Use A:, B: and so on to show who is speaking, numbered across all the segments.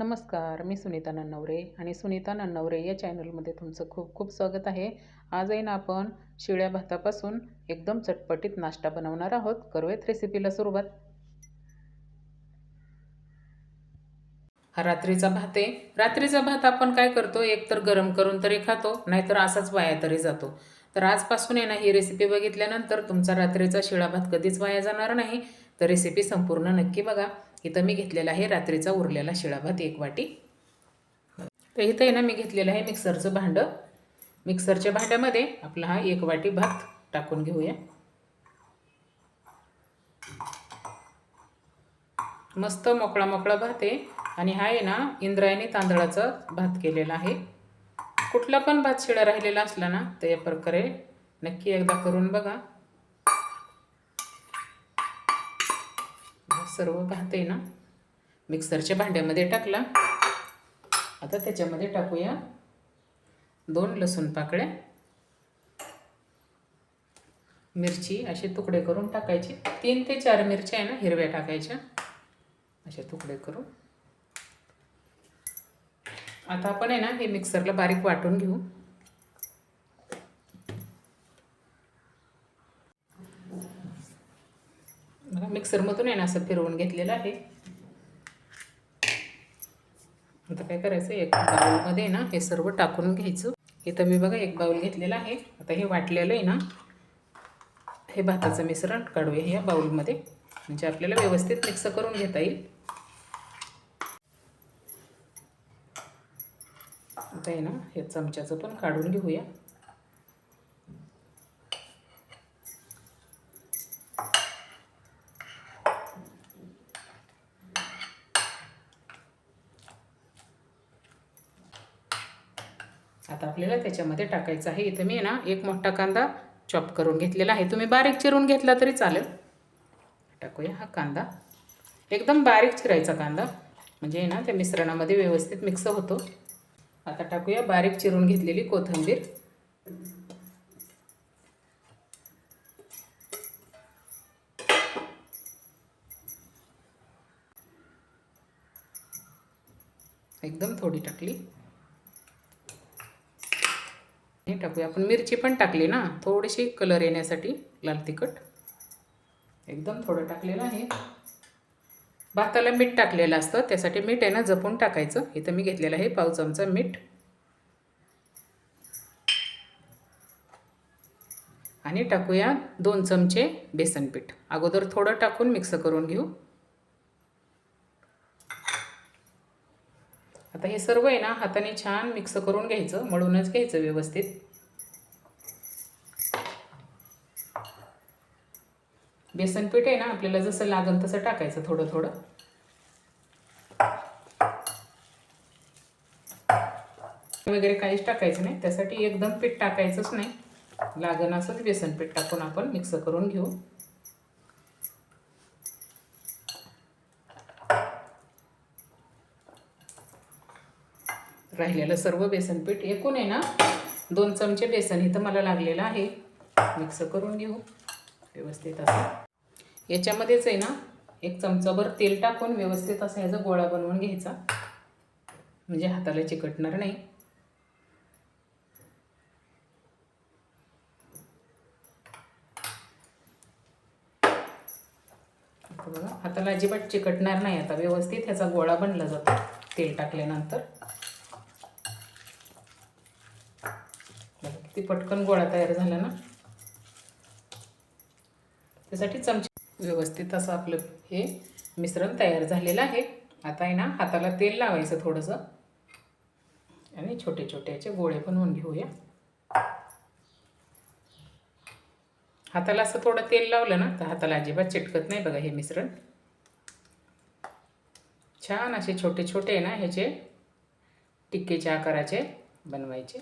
A: नमस्कार मी सुनीता नन्नवरे आणि सुनीता नन्नवरे या चॅनलमध्ये तुमचं खूप खूप स्वागत आहे. आज आहे ना आपण शिळ्या भातापासून एकदम चटपटीत नाश्ता बनवणार आहोत. करूयात रेसिपीला सुरुवात. हा रात्रीचा भात आहे. रात्रीचा भात आपण काय करतो? एक तर गरम करून तरी खातो नाहीतर असाच वाया तरी जातो. तर आजपासून आहे ना ही रेसिपी बघितल्यानंतर तुमचा रात्रीचा शिळा भात कधीच वाया जाणार नाही. तर रेसिपी संपूर्ण नक्की बघा. इथं मी घेतलेला आहे रात्रीचा उरलेला शिळा भात एक वाटी. तर इथं आहे ना मी घेतलेलं आहे मिक्सरचं भांडं. मिक्सरच्या भांड्यामध्ये आपला हा एक वाटी भात टाकून घेऊया. मस्त मोकळा मोकळा भात आहे. आणि हा आहे ना इंद्रायणी तांदळाचा भात केलेला आहे. कुठला पण भात शिळा राहिलेला असला ना तर या प्रकारे नक्की एकदा करून बघा. सर्व भात आहे ना? मिक्सरच्या भांड्यामध्ये टाकला. आता त्याच्यामध्ये टाकूया दोन लसूण पाकळ्या. मिरची असे तुकडे करून टाकायचे. तीन ते चार मिरच्या आहे ना हिरव्या टाकायच्या. असे तुकडे करून. आता आपण आहे ना हे मिक्सरला बारीक वाटून घेऊ बघा मिक्सरमधून आहे ना असं फिरवून घेतलेलं आहे. आता काय करायचं? एक बाउलमध्ये ना हे सर्व टाकून घ्यायचं. इथं मी बघा एक बाउल घेतलेला आहे. आता हे वाटलेलं आहे ना हे भाताचं मिश्रण काढूया ह्या बाउलमध्ये. म्हणजे आपल्याला व्यवस्थित मिक्स करून घेता येईल. आता आहे ना हे चमच्याचं पण काढून घेऊया. आता आपल्याला त्याच्यामध्ये टाकायचं आहे. इथं मी ना एक मोठा कांदा चॉप करून घेतलेला आहे. तुम्ही बारीक चिरून घेतला तरी चालेल. टाकूया हा कांदा. एकदम बारीक चिरायचा कांदा. म्हणजे ना त्या मिश्रणामध्ये व्यवस्थित मिक्स होतो. आता टाकूया बारीक चिरून घेतलेली कोथिंबीर. एकदम थोडी टाकली हे टाकूया. आपण मिरची पण टाकली ना थोडीशी कलर येण्यासाठी लाल तिखट. एकदम थोडं टाकलेलं आहे. भाताला मीठ टाकलेलं असतं त्यासाठी मीठ आहे ना जपून टाकायचं. इथं मी घेतलेलं आहे पाव चमचा मीठ. आणि टाकूया दोन चमचे बेसन पीठ. अगोदर थोडं टाकून मिक्स करून घेऊ. आता हे सर्व आहे ना हाताने छान मिक्स करून घ्यायचं मळूनच घ्यायचं व्यवस्थित. बेसन पीठ आहे ना आपल्याला जसं लागल तसं टाकायचं थोडं थोडं. वगैरे काहीच टाकायचं नाही त्यासाठी एकदम पीठ टाकायचंच नाही. लागण असंच बेसन पीठ टाकून आपण मिक्स करून घेऊ. राहिलेलं सर्व बेसन पीठ एकूण आहे ना दोन चमचे बेसन इथं मला लागलेलं आहे. मिक्स करून घेऊ. व्यवस्थित असं. याच्यामध्येच आहे ना एक चमचाभर तेल टाकून व्यवस्थित असं ह्याचा गोळा बनवून घ्यायचा. म्हणजे हाताला चिकटणार नाही. बघा हाताला अजिबात चिकटणार नाही आता. व्यवस्थित ह्याचा गोळा बनला जातो तेल टाकल्यानंतर. किती पटकन गोळा तयार झाला ना. त्यासाठी चमचे व्यवस्थित असं आपलं हे मिश्रण तयार झालेलं आहे. आता आहे ना हाताला तेल लावायचं थोडंसं. आणि छोटे छोटे याचे गोळे बनवून घेऊया. हाताला असं थोडं तेल लावलं ना तर हाताला अजिबात चिटकत नाही बघा हे मिश्रण. छान असे छोटे छोटे आहे ना ह्याचे टिक्केच्या आकाराचे बनवायचे.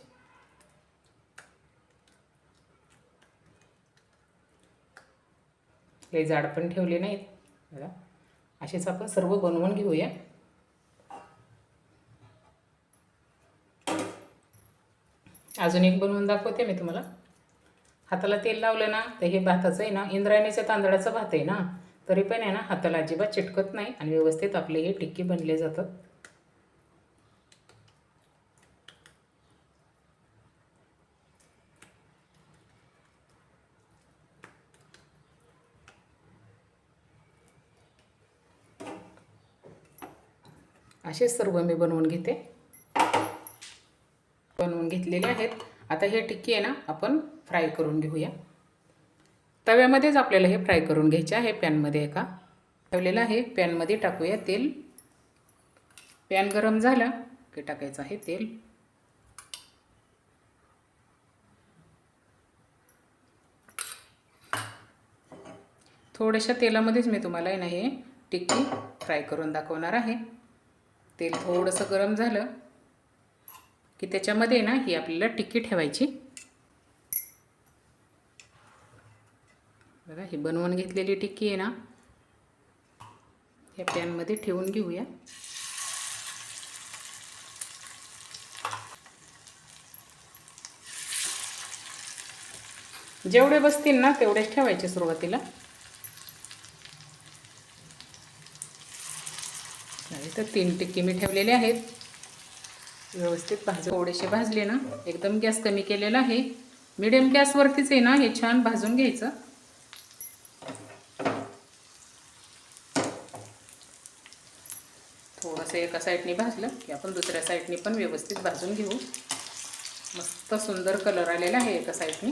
A: लई जाड पण ठेवले नाहीत. बघा. असेच आपण सर्व बनवून घेऊया. अजून एक बनवून दाखवते मी तुम्हाला. हाताला तेल लावलं ना तर हे भाताचं आहे ना इंद्रायणीच्या तांदळाचं भात आहे ना तरी पण आहे ना हाताला अजिबात चिटकत नाही आणि व्यवस्थित आपले हे टिक्की बनले जातात. असे सर्व मी बनवून घेते. बनवून घेतलेले आहेत. आता हे टिक्की आहे ना आपण फ्राय करून घेऊया. तव्यामध्येच आपल्याला हे फ्राय करून घ्यायचे आहे पॅनमध्ये एका. ठेवलेलं आहे पॅनमध्ये टाकूया तेल. पॅन गरम झालं की टाकायचं आहे तेल. थोड्याशा तेलामध्येच मी तुम्हाला आहे ना हे टिक्की फ्राय करून दाखवणार आहे. तेल थोडंसं गरम झालं की त्याच्यामध्ये ना ही आपल्याला टिक्की ठेवायची. बघा ही बनवून घेतलेली टिक्की आहे ना या पॅनमध्ये ठेवून घेऊया. जेवढे बसतील ना तेवढेच ठेवायचे सुरुवातीला. तर तीन टिक्की मी ठेवलेले आहेत. व्यवस्थित भाज थोडेसे भाजले ना. एकदम गॅस कमी केलेला आहे. मिडियम गॅसवरतीच आहे ना हे छान भाजून घ्यायचं. थोडंसं एका साईडने भाजलं की आपण दुसऱ्या साईडने पण व्यवस्थित भाजून घेऊ. मस्त सुंदर कलर आलेला आहे एका साईडने.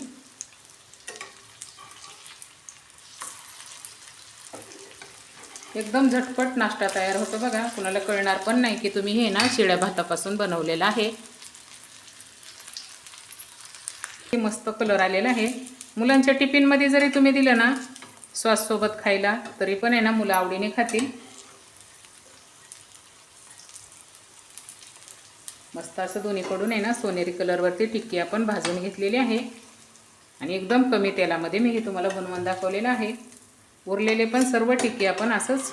A: एकदम झटपट नाश्ता तयार होतो बघा. कुणाला कळणार पण नाही की तुम्ही हे ना शिळ्या भातापासून बनवलेलं आहे. मस्त कलर आलेला आहे. मुलांच्या टिफिनमध्ये जरी तुम्ही दिलं ना सॉससोबत खायला तरी पण आहे ना मुलं आवडीने खातील. मस्त असं दोन्हीकडून आहे ना सोनेरी कलरवरती टिक्की आपण भाजून घेतलेली आहे. आणि एकदम कमी तेलामध्ये मी हे तुम्हाला बनवून दाखवलेलं आहे. उरलेले पण सर्व टिक्की आपण असंच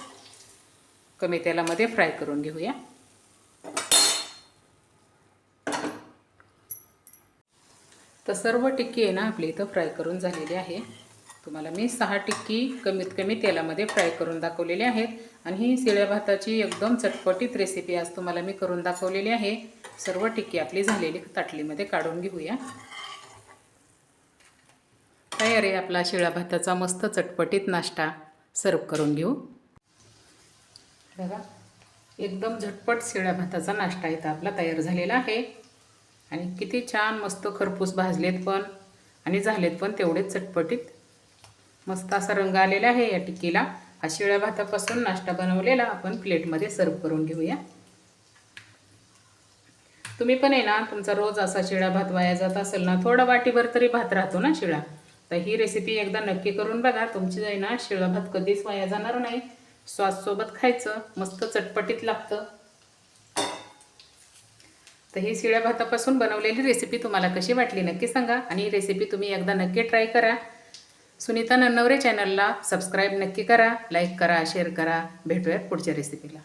A: कमी तेलामध्ये फ्राय करून घेऊया. तर सर्व टिक्की आहे ना आपली इथं फ्राय करून झालेली आहे. तुम्हाला मी सहा टिक्की कमीत कमी तेलामध्ये फ्राय करून दाखवलेली आहेत. आणि ही शिळ्या भाताची एकदम चटपटीत रेसिपी आज तुम्हाला मी करून दाखवलेली आहे. सर्व टिक्की आपली झालेली ताटलीमध्ये काढून घेऊया. तयार आहे आपला शिळा भाताचा मस्त चटपटीत नाश्ता सर्व करून घेऊ. बघा एकदम झटपट शिळ्या भाताचा नाश्ता इथं आपला तयार झालेला आहे. आणि किती छान मस्त खरपूस भाजलेत पण आणि झालेत पण तेवढेच चटपटीत. मस्त असा रंग आलेला आहे या टिक्कीला. हा शिळ्या भातापासून नाश्ता बनवलेला आपण प्लेटमध्ये सर्व करून घेऊया. तुम्ही पण आहे ना तुमचा रोज असा शिळा भात वाया जात असेल ना थोडा वाटीभर तरी भात राहतो ना शिळा. तर ही रेसिपी एकदा नक्की करून बघा. तुमची आहे ना शिळा भात कधीच वाया जाणार नाही. स्वाससोबत खायचं मस्त चटपटीत लागतं. तर ही शिळ्या भातापासून बनवलेली रेसिपी तुम्हाला कशी वाटली नक्की सांगा. आणि ही रेसिपी तुम्ही एकदा नक्की ट्राय करा. सुनीता नन्नवरे चॅनलला सबस्क्राईब नक्की करा लाईक करा शेअर करा. भेटूयात पुढच्या रेसिपीला